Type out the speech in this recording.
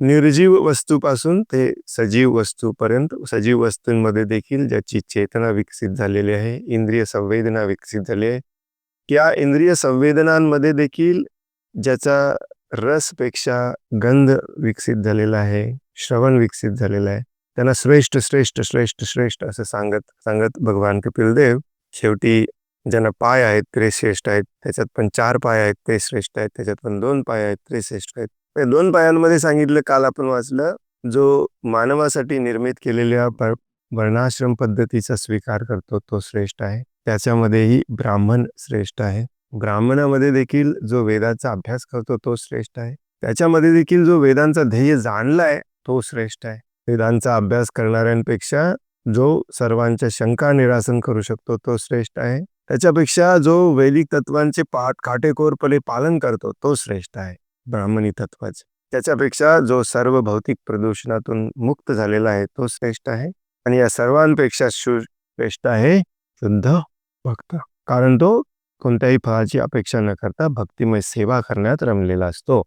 निर्जीव वस्तूपासून ते सजीव वस्तूपर्यंत सजीव वस्तूंमध्ये देखील ज्याची चेतना विकसित झालेली आहे इंद्रिय संवेदना विकसित झाली आहे या इंद्रिय संवेदनांमध्ये देखील ज्याचा रसपेक्षा गंध विकसित झालेला आहे श्रवण विकसित झालेला आहे त्यांना श्रेष्ठ श्रेष्ठ श्रेष्ठ श्रेष्ठ असं सांगत सांगत भगवान कपिलदेव. शेवटी ज्यांना पाय आहेत ते श्रेष्ठ आहेत त्याच्यात पण चार पाय आहेत ते श्रेष्ठ आहेत त्याच्यात पण दोन पाय आहेत ते श्रेष्ठ आहेत. दोन पायांमध्ये सांगितलं काल आपण वाचलं जो मानवासाठी निर्मित केलेल्या वर्णाश्रम पद्धतीचा स्वीकार करतो तो श्रेष्ठ आहे. त्याच्यामध्येही ब्राह्मण श्रेष्ठ आहे. ब्राह्मणामध्ये देखील जो वेदाचा अभ्यास करतो तो श्रेष्ठ आहे. त्याच्यामध्ये देखील जो वेदांचा ध्येय जाणलाय तो श्रेष्ठ आहे. वेदांचा अभ्यास करणाऱ्यांपेक्षा जो सर्वांच्या शंका निरासन करू शकतो तो श्रेष्ठ आहे. त्याच्यापेक्षा जो वैदिक तत्वांचे पाठ काटेकोरपणे पालन करतो तो श्रेष्ठ आहे. ब्राह्मणी तत्वाचे. त्याच्यापेक्षा जो सर्व भौतिक प्रदूषणातून मुक्त झालेला आहे तो श्रेष्ठ आहे. आणि या सर्वांपेक्षा श्रेष्ठ आहे शुद्ध भक्त. कारण तो कोणत्याही फळाची अपेक्षा न करता भक्तिमय सेवा करण्यात रमलेला असतो.